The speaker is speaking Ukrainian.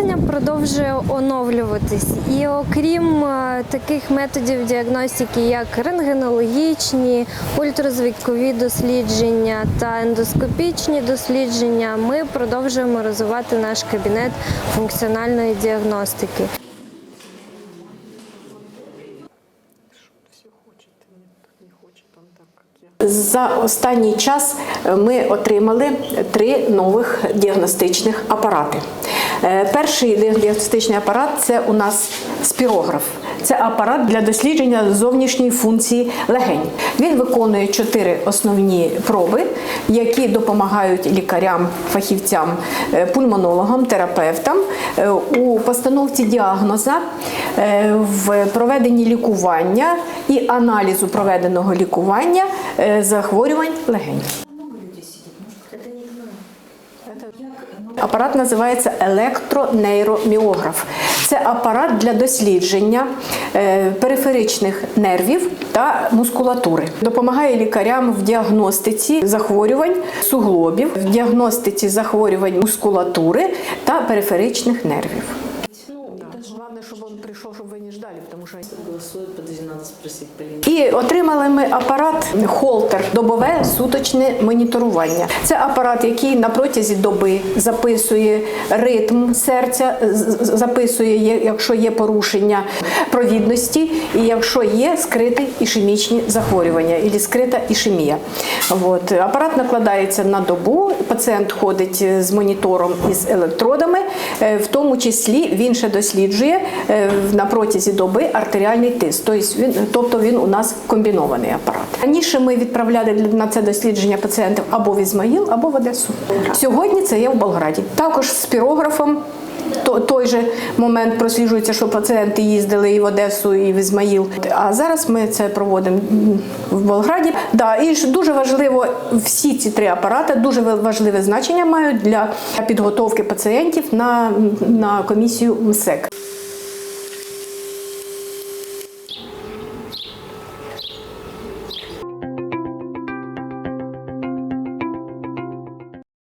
лікарня продовжує оновлюватись, і окрім е, таких методів діагностики, як рентгенологічні, ультразвукові дослідження та ендоскопічні дослідження, ми продовжуємо розвивати наш кабінет функціональної діагностики. За останній час е, ми отримали три нових діагностичних апарати. Е, Перший діагностичний апарат це у нас спірограф. Це апарат для дослідження зовнішньої функції легень. Він виконує чотири основні проби, які допомагають лікарям, фахівцям, е, пульмонологам, терапевтам е, у постановці діагноза, е, в проведенні лікування і аналізу проведеного лікування захворювань легень. Апарат називається електронейроміограф. Це апарат для дослідження е, периферичних нервів та мускулатури. Допомагає лікарям в діагностиці захворювань суглобів, в діагностиці захворювань мускулатури та периферичних нервів. Прийшов, щоб ви не ждали, тому що Голосует, подожди, надо спросить Полину. і отримали ми апарат холтер, добове суточне моніторування. Це апарат, який на протязі доби записує ритм серця, з- з- записує, якщо є порушення провідності, і якщо є скриті ішемічні захворювання, і скрита ішемія. От. Апарат накладається на добу, пацієнт ходить з монітором із електродами, е, в тому числі він ще досліджує е, на протязі доби артеріальний тиск. Тобто тобто він у нас комбінований апарат. Раніше ми відправляли на це дослідження пацієнтів або в Ізмаїл, або в Одесу. Сьогодні це є в Болграді. Також з пірографом. То- Той же момент просліджується, що пацієнти їздили і в Одесу, і в Ізмаїл. А зараз ми це проводимо в Болграді. Да, і дуже важливо, всі ці три апарати дуже важливе значення мають для підготовки пацієнтів на, на комісію МСЕК.